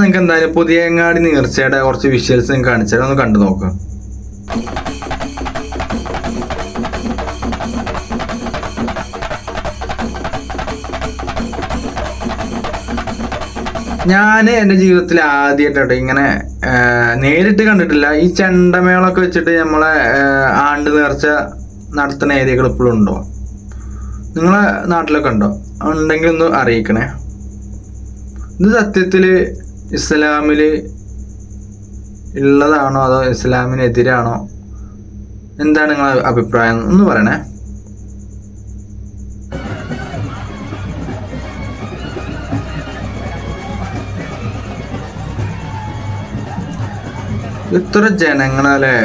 നിങ്ങൾക്ക് എന്തായാലും പുതിയ പുതിയങ്ങാടി നീർച്ചയുടെ കുറച്ച് വിഷ്വൽസ് നിങ്ങൾക്ക് കാണിച്ചാൽ ഒന്ന് കണ്ടു നോക്കാം. ഞാൻ എന്റെ ജീവിതത്തിൽ ആദ്യമായിട്ടോ ഇങ്ങനെ നേരിട്ട് കണ്ടിട്ടില്ല. ഈ ചെണ്ടമേളൊക്കെ വെച്ചിട്ട് നമ്മളെ ആണ്ട് നേർച്ച നടത്തുന്ന ഏരിയകൾ ഇപ്പോഴും ഉണ്ടോ? നിങ്ങളെ നാട്ടിലൊക്കെ ഉണ്ടോ? ഉണ്ടെങ്കിൽ ഒന്ന് അറിയിക്കണേ. ഇത് സത്യത്തിൽ ഇസ്ലാമിൽ ഉള്ളതാണോ അതോ ഇസ്ലാമിനെതിരാണോ? എന്താണ് നിങ്ങളുടെ അഭിപ്രായം? ഒന്ന് പറയണേ. ഇത്ര ജനങ്ങളല്ലേ?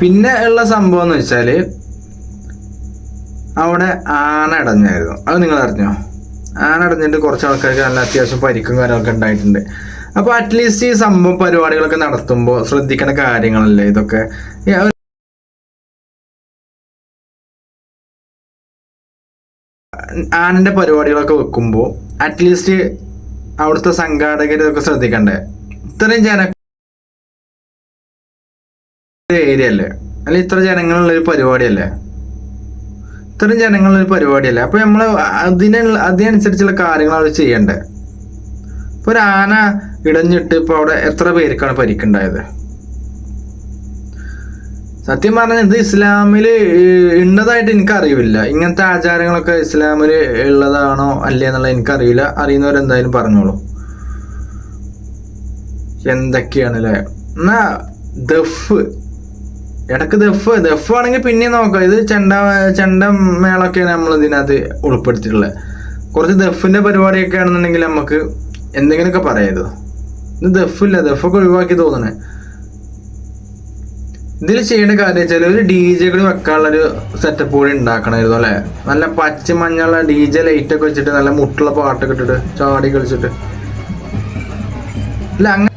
പിന്നെ ഉള്ള സംഭവം എന്ന് വെച്ചാൽ അവിടെ ആന അടഞ്ഞായിരുന്നു. അത് നിങ്ങൾ അറിഞ്ഞോ? ആന അടഞ്ഞിട്ട് കുറച്ച് ആൾക്കാർക്ക് നല്ല അത്യാവശ്യം പരിക്കും കാര്യങ്ങളൊക്കെ ഉണ്ടായിട്ടുണ്ട്. അപ്പോൾ അറ്റ്ലീസ്റ്റ് ഈ സംഭവം പരിപാടികളൊക്കെ നടത്തുമ്പോൾ ശ്രദ്ധിക്കേണ്ട കാര്യങ്ങളല്ലേ ഇതൊക്കെ? ആനന്റെ പരിപാടികളൊക്കെ വെക്കുമ്പോൾ അറ്റ്ലീസ്റ്റ് അവിടുത്തെ സംഘാടകർ ഇതൊക്കെ ശ്രദ്ധിക്കണ്ടേ? ഇത്രയും ജന ഏരിയ അല്ലേ അല്ല ഇത്ര ജനങ്ങളുള്ള ഒരു പരിപാടിയല്ലേ? ഇത്രയും ജനങ്ങളുള്ള ഒരു പരിപാടിയല്ലേ? അപ്പൊ നമ്മൾ അതിനുള്ള അതിനനുസരിച്ചുള്ള കാര്യങ്ങൾ അവർ ചെയ്യണ്ടേ? ഇപ്പൊ ഒരു ആന ഇടഞ്ഞിട്ട് ഇപ്പൊ അവിടെ എത്ര പേർക്കാണ് പരിക്കുണ്ടായത്? സത്യം പറഞ്ഞാൽ ഇത് ഇസ്ലാമിൽ ഉണ്ടതായിട്ട് എനിക്കറിയില്ല. ഇങ്ങനത്തെ ആചാരങ്ങളൊക്കെ ഇസ്ലാമിൽ ഉള്ളതാണോ അല്ലേ എന്നുള്ളത് എനിക്കറിയില്ല അറിയുന്നവരെന്തായാലും പറഞ്ഞോളൂ. എന്തൊക്കെയാണ് അല്ലേ എന്നാ ദഫ് ഇടയ്ക്ക് ദഫ് ദഫ് ആണെങ്കിൽ പിന്നെ നോക്കാം. ഇത് ചെണ്ട ചെണ്ട മേളൊക്കെയാണ് നമ്മൾ ഇതിനകത്ത് ഉൾപ്പെടുത്തിയിട്ടുള്ളത്. കുറച്ച് ദഫിന്റെ പരിപാടിയൊക്കെ ആണെന്നുണ്ടെങ്കിൽ നമുക്ക് എന്തെങ്കിലുമൊക്കെ പറയരുത് ഇത് ദഫില്ല ദഫൊക്കെ ഒഴിവാക്കി തോന്നണേ ഇതിൽ ചെയ്യേണ്ട കാര്യം വെച്ചാൽ ഒരു ഡി ജെ കൂടി വെക്കാനുള്ള ഒരു സെറ്റപ്പ് കൂടി ഉണ്ടാക്കണമായിരുന്നു അല്ലെ? നല്ല പച്ച മഞ്ഞുള്ള ഡി ജെ ലൈറ്റ് ഒക്കെ വെച്ചിട്ട് നല്ല മുട്ടുള്ള പാട്ടൊക്കെ ഇട്ടിട്ട് ചാടി കളിച്ചിട്ട്. അല്ല അങ്ങനെ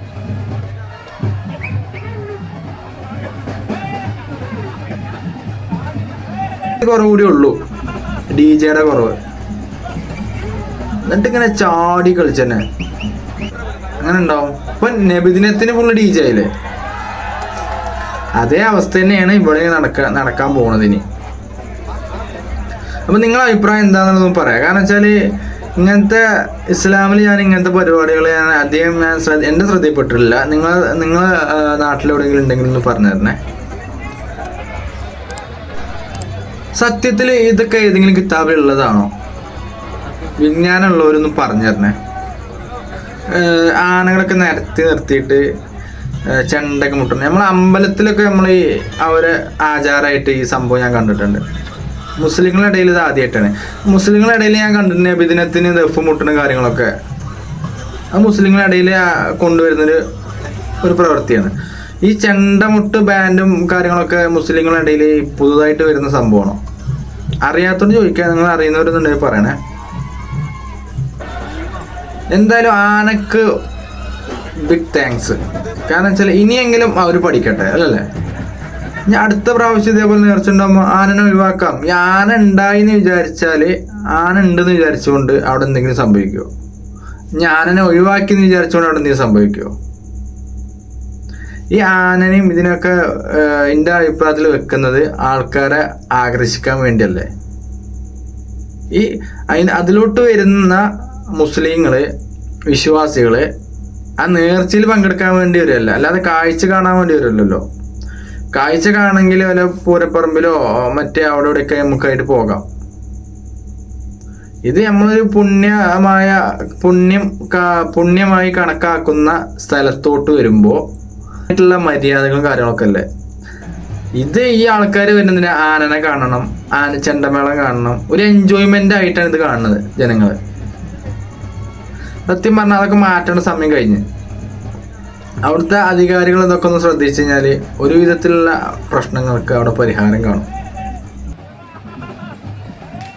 കുറവ് കൂടി ഉള്ളൂ. ഡി ജെയുടെ കുറവ്. എന്നിട്ട് ഇങ്ങനെ ചാടി കളിച്ചെന്നെ അങ്ങനെ ഉണ്ടാവും. ഇപ്പൊ നബിദിനത്തിന് ഫുള്ള് ഡി ജെ ആയില്ലേ? അതേ അവസ്ഥ തന്നെയാണ് ഇവിടെ നടക്ക നടക്കാൻ പോകുന്നത് ഇനി. അപ്പൊ നിങ്ങളെ അഭിപ്രായം എന്താണെന്നൊന്നും പറയാം. കാരണം വെച്ചാൽ ഇങ്ങനത്തെ ഇസ്ലാമിൽ ഞാൻ ഇങ്ങനത്തെ പരിപാടികൾ ഞാൻ അധികം ഞാൻ എന്റെ ശ്രദ്ധയിൽപ്പെട്ടിട്ടില്ല. നിങ്ങൾ നിങ്ങൾ നാട്ടിലെവിടെയെങ്കിലും ഉണ്ടെങ്കിൽ ഒന്ന് പറഞ്ഞു തരണേ. സത്യത്തിൽ ഇതൊക്കെ ഏതെങ്കിലും കിതാബിൽ ഉള്ളതാണോ വിജ്ഞാനമുള്ളവരൊന്നും പറഞ്ഞു തരണേ ആനകളൊക്കെ നിരത്തി നിർത്തിയിട്ട് ചെണ്ടൊക്കെ മുട്ടണം. നമ്മൾ അമ്പലത്തിലൊക്കെ നമ്മൾ ഈ അവരെ ആചാരമായിട്ട് ഈ സംഭവം ഞാൻ കണ്ടിട്ടുണ്ട്. മുസ്ലിങ്ങളുടെ ഇടയിൽ ഇത് ആദ്യമായിട്ടാണ്. മുസ്ലിങ്ങളുടെ ഇടയിൽ ഞാൻ കണ്ടിട്ടുണ്ട് നബിദിനത്തിന് ദഫ് മുട്ടുന്ന കാര്യങ്ങളൊക്കെ. അത് മുസ്ലിങ്ങളുടെ ഇടയിൽ കൊണ്ടുവരുന്നൊരു ഒരു പ്രവൃത്തിയാണ്. ഈ ചെണ്ടമുട്ട് ബാൻഡും കാര്യങ്ങളൊക്കെ മുസ്ലിങ്ങളുടെ ഇടയിൽ പുതുതായിട്ട് വരുന്ന സംഭവമാണോ? അറിയാത്തോണ്ട് ചോദിക്കാൻ നിങ്ങൾ അറിയുന്നവരെന്നുണ്ടെങ്കിൽ പറയണേ. എന്തായാലും ആനക്ക് ബിഗ് താങ്ക്സ് കാരണം വെച്ചാൽ ഇനിയെങ്കിലും അവർ പഠിക്കട്ടെ അല്ലല്ലേ? ഞാൻ അടുത്ത പ്രാവശ്യം ഇതേപോലെ നേർച്ചുണ്ടാകുമ്പോൾ ആനനെ ഒഴിവാക്കാം. ഈ ആന ഉണ്ടായി എന്ന് വിചാരിച്ചാൽ ആന ഉണ്ടെന്ന് വിചാരിച്ചുകൊണ്ട് അവിടെ എന്തെങ്കിലും സംഭവിക്കുമോ ഞാൻ ആനനെ ഒഴിവാക്കി എന്ന് വിചാരിച്ചുകൊണ്ട് അവിടെ എന്തെങ്കിലും സംഭവിക്കുമോ ഈ ആനനെയും ഇതിനൊക്കെ എന്റെ അഭിപ്രായത്തിൽ വെക്കുന്നത് ആൾക്കാരെ ആകർഷിക്കാൻ വേണ്ടിയല്ലേ? ഈ അതിന് അതിലോട്ട് വരുന്ന മുസ്ലിങ്ങൾ വിശ്വാസികൾ ആ നേർച്ചയിൽ പങ്കെടുക്കാൻ വേണ്ടി വരുമല്ല അല്ലാതെ കാഴ്ച കാണാൻ വേണ്ടി വരുമല്ലോ കാഴ്ച കാണെങ്കിൽ വല്ല പൂരപ്പറമ്പിലോ മറ്റേ അവിടെ ഇവിടെയൊക്കെ നമുക്കായിട്ട് പോകാം. ഇത് നമ്മളൊരു പുണ്യമായ പുണ്യം പുണ്യമായി കണക്കാക്കുന്ന സ്ഥലത്തോട്ട് വരുമ്പോ ആയിട്ടുള്ള മര്യാദകളും കാര്യങ്ങളൊക്കെ അല്ലേ? ഇത് ഈ ആൾക്കാർ വരുന്നതിന് ആനനെ കാണണം ആന ചെണ്ടമേളം കാണണം ഒരു എൻജോയ്മെന്റ് ആയിട്ടാണ് ഇത് കാണുന്നത് ജനങ്ങൾ. സത്യം പറഞ്ഞാൽ അതൊക്കെ മാറ്റേണ്ട സമയം കഴിഞ്ഞ്. അവിടുത്തെ അധികാരികൾ ഇതൊക്കെ ഒന്ന് ശ്രദ്ധിച്ചു കഴിഞ്ഞാൽ ഒരു വിധത്തിലുള്ള പ്രശ്നങ്ങൾക്ക് അവിടെ പരിഹാരം കാണും.